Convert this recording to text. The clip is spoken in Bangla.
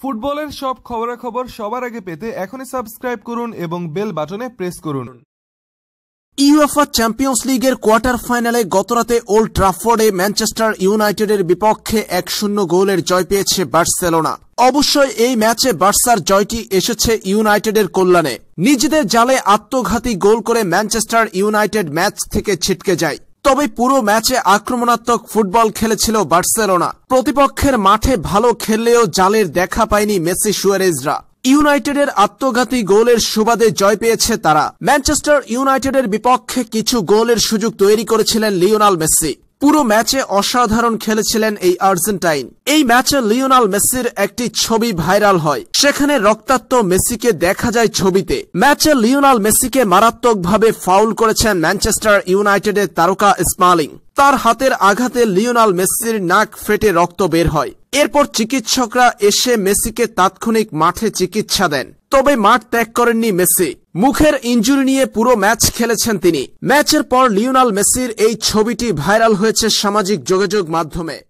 ফুটবলের সব খবরাখবর সবার আগে পেতে এখনই সাবস্ক্রাইব করুন এবং বেল বাটনে প্রেস করুন। ইউএফা চ্যাম্পিয়ন্স লিগের কোয়ার্টার ফাইনালে গতরাতে ওল্ড ট্রাফোর্ডে ম্যানচেস্টার ইউনাইটেডের বিপক্ষে এক শূন্য গোলের জয় পেয়েছে বার্সেলোনা। অবশ্যই এই ম্যাচে বার্সার জয়টি এসেছে ইউনাইটেডের কল্যাণে। নিজেদের জালে আত্মঘাতী গোল করে ম্যানচেস্টার ইউনাইটেড ম্যাচ থেকে ছিটকে যায়। তবে পুরো ম্যাচে আক্রমণাত্মক ফুটবল খেলেছিল বার্সেলোনা। প্রতিপক্ষের মাঠে ভালো খেললেও জালের দেখা পায়নি মেসি সুয়ারেজরা। ইউনাইটেডের আত্মঘাতী গোলের সুবাদে জয় পেয়েছে তারা। ম্যানচেস্টার ইউনাইটেডের বিপক্ষে কিছু গোলের সুযোগ তৈরি করেছিলেন লিওনাল মেসি। পুরো ম্যাচে অসাধারণ খেলেছিলেন এই আর্জেন্টাইন। এই ম্যাচে লিওনাল মেসির একটি ছবি ভাইরাল হয়। সেখানে রক্তাক্ত মেসিকে দেখা যায় ছবিতে। ম্যাচে লিওনাল মেসিকে মারাত্মকভাবে ফাউল করেছেন ম্যানচেস্টার ইউনাইটেডের তারকা স্মালিং। তার হাতের আঘাতে লিওনাল মেসির নাক ফেটে রক্ত বের হয়। এরপর চিকিৎসকরা এসে মেসিকে তাৎক্ষণিক মাঠে চিকিৎসা দেন। তবে মাঠ ত্যাগ করেননি মেসি। মুখের ইঞ্জুরি নিয়ে পুরো ম্যাচ খেলেছেন তিনি। ম্যাচের পর লিওনাল মেসির এই ছবিটি ভাইরাল হয়েছে সামাজিক যোগাযোগ মাধ্যমে।